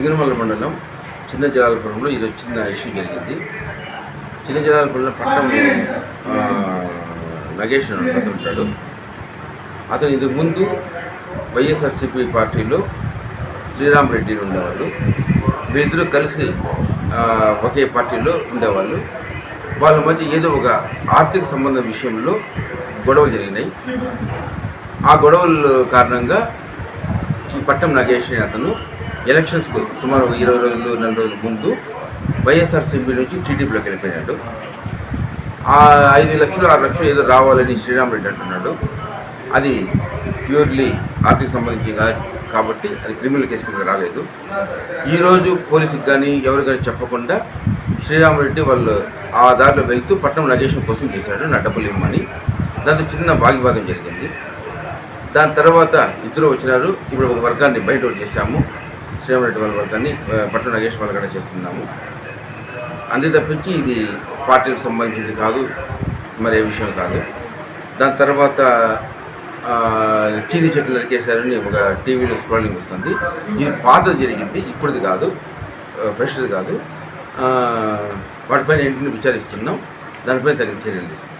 తిరుమల మండలం చిన్న జలాలపురంలో ఈరోజు చిన్న ఇష్యూ జరిగింది. చిన్న జలాలపురంలో పట్టణం నగేష్ అని అతను ఉంటాడు. అతను ఇంతకు ముందు వైఎస్ఆర్సీపీ పార్టీలో శ్రీరామ్ రెడ్డి ఉండేవాళ్ళు. వీరిద్దరూ కలిసి ఒకే పార్టీలో ఉండేవాళ్ళు. వాళ్ళ మధ్య ఏదో ఒక ఆర్థిక సంబంధం విషయంలో గొడవలు జరిగినాయి. ఆ గొడవల కారణంగా ఈ పట్టం నగేష్ అనే అతను ఎలక్షన్స్కు సుమారు ఒక ఇరవై రోజులు నెల రోజుల ముందు వైఎస్ఆర్సీపీ నుంచి టీడీపీలోకి వెళ్ళిపోయినాడు. ఆ ఐదు లక్షలు ఆరు లక్షలు ఏదో రావాలని శ్రీరామ్ రెడ్డి అంటున్నాడు. అది ప్యూర్లీ ఆర్థిక సంబంధించి కాబట్టి అది క్రిమినల్ కేసు కింద రాలేదు. ఈరోజు పోలీసుకి కానీ ఎవరు కానీ చెప్పకుండా శ్రీరామరెడ్డి వాళ్ళు ఆ దారిలో వెళ్తూ పట్టణం నగేషన్ కోసం చేశాడు నా డబ్బులు ఇవ్వమని. దాంతో చిన్న భాగ్యవాదం జరిగింది. దాని తర్వాత ఇద్దరు వచ్చినారు. ఇప్పుడు ఒక వర్గాన్ని బయట చేశాము. శ్రీరామరెడ్డి వాళ్ళ వర్గాన్ని ఆ, పట్టణ నగేష్ వాళ్ళ చేస్తున్నాము. అంతే తప్పించి ఇది పార్టీకి సంబంధించింది కాదు మరి విషయం కాదు. దాని తర్వాత చీని చెట్లు నరికేశారని ఒక టీవీలో స్క్రోలింగ్ వస్తుంది. ఇది పాతది జరిగింది ఇప్పుడుది కాదు ఫ్రెష్ది కాదు. వాటిపైన ఏంటిని విచారిస్తున్నాం దానిపైన తగిన చర్యలు తీసుకుంటాం.